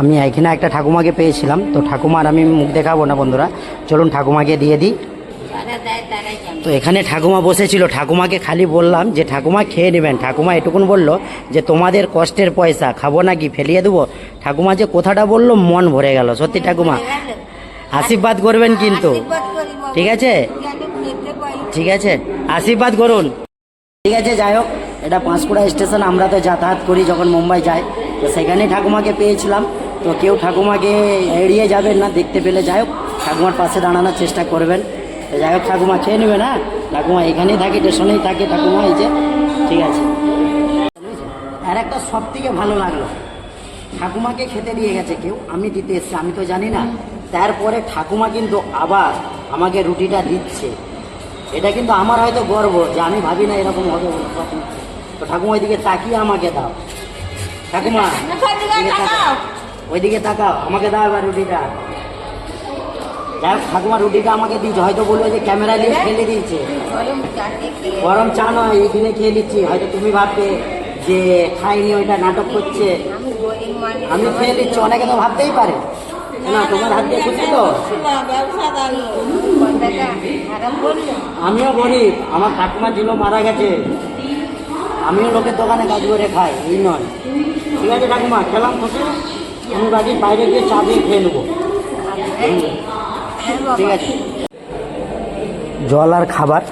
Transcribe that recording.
আমি এখানে একটা ঠাকুমাকে পেয়েছিলাম, তো ঠাকুমার আমি মুখ দেখাবো না বন্ধুরা। চলুন ঠাকুমাকে দিয়ে দিই। তো এখানে ঠাকুমা বসেছিল। ঠাকুমাকে খালি বললাম যে, ঠাকুমা, খেয়ে নেবেন। ঠাকুমা এটুকুন বলল যে, তোমাদের কষ্টের পয়সা, খাব নাকি, ফেলিয়ে দেবো? ঠাকুমা যে কথাটা বলল, মন ভরে গেল। সত্যি ঠাকুমা, আশীর্বাদ করবেন কিন্তু। ঠিক আছে। ঠিক আছে? আশীর্বাদ করুন। ঠিক আছে, যাই হোক, এটা পাঁশকুড়া স্টেশন, আমরা তো যাতায়াত করি যখন মুম্বাই যাই। তো সেখানেই ঠাকুমাকে পেয়েছিলাম। তো কেউ ঠাকুমাকে এড়িয়ে যাবেন না, দেখতে পেলে যাই হোক, ঠাকুমার পাশে দাঁড়ানোর চেষ্টা করবেন। তো যাই হোক, ঠাকুমা খেয়ে নেবে না? ঠাকুমা এখানেই থাকে, স্টেশনেই থাকে ঠাকুমা, এই যে, ঠিক আছে। আর একটা সব থেকে ভালো লাগল, ঠাকুমাকে খেতে দিয়ে গেছে কেউ, আমি দিতে এসছি, আমি তো জানি না। তারপরে ঠাকুমা কিন্তু আবার আমাকে রুটিটা দিচ্ছে। এটা কিন্তু আমার হয়তো গর্ব যে আমি ভাবি না এরকম হবে তো ঠাকুমা ওইদিকে তাকিয়ে আমাকে দাও। ঠাকুমা ওইদিকে তাকাও। আমাকে দাও এবার রুটিটা। যাই ঠাকুমা রুটিটা আমাকে দিয়েছে হয়তো বলব যে ক্যামেরা নিয়ে ফেলে দিয়েছে। গরম চা নয় এইখানে খেয়ে নিচ্ছি। হয়তো তুমি ভাববে যে খাইনি ওইটা নাটক করছে। আমি খেয়ে নিচ্ছি অনেকে তো ভাবতেই পারে। না তোমার হাত দিয়ে খুশি তো? আমিও গরিব আমার ঠাকুমা ছিল মারা গেছে। আমিও লোকের দোকানে কাজ করে খাই এই নয়। ঠিক আছে ঠাকুমা খেলাম খুশি আমি বাকি বাইরে গিয়ে চা দিয়ে খেয়ে নেব। হ্যাঁ ঠিক আছে। জল আর খাবার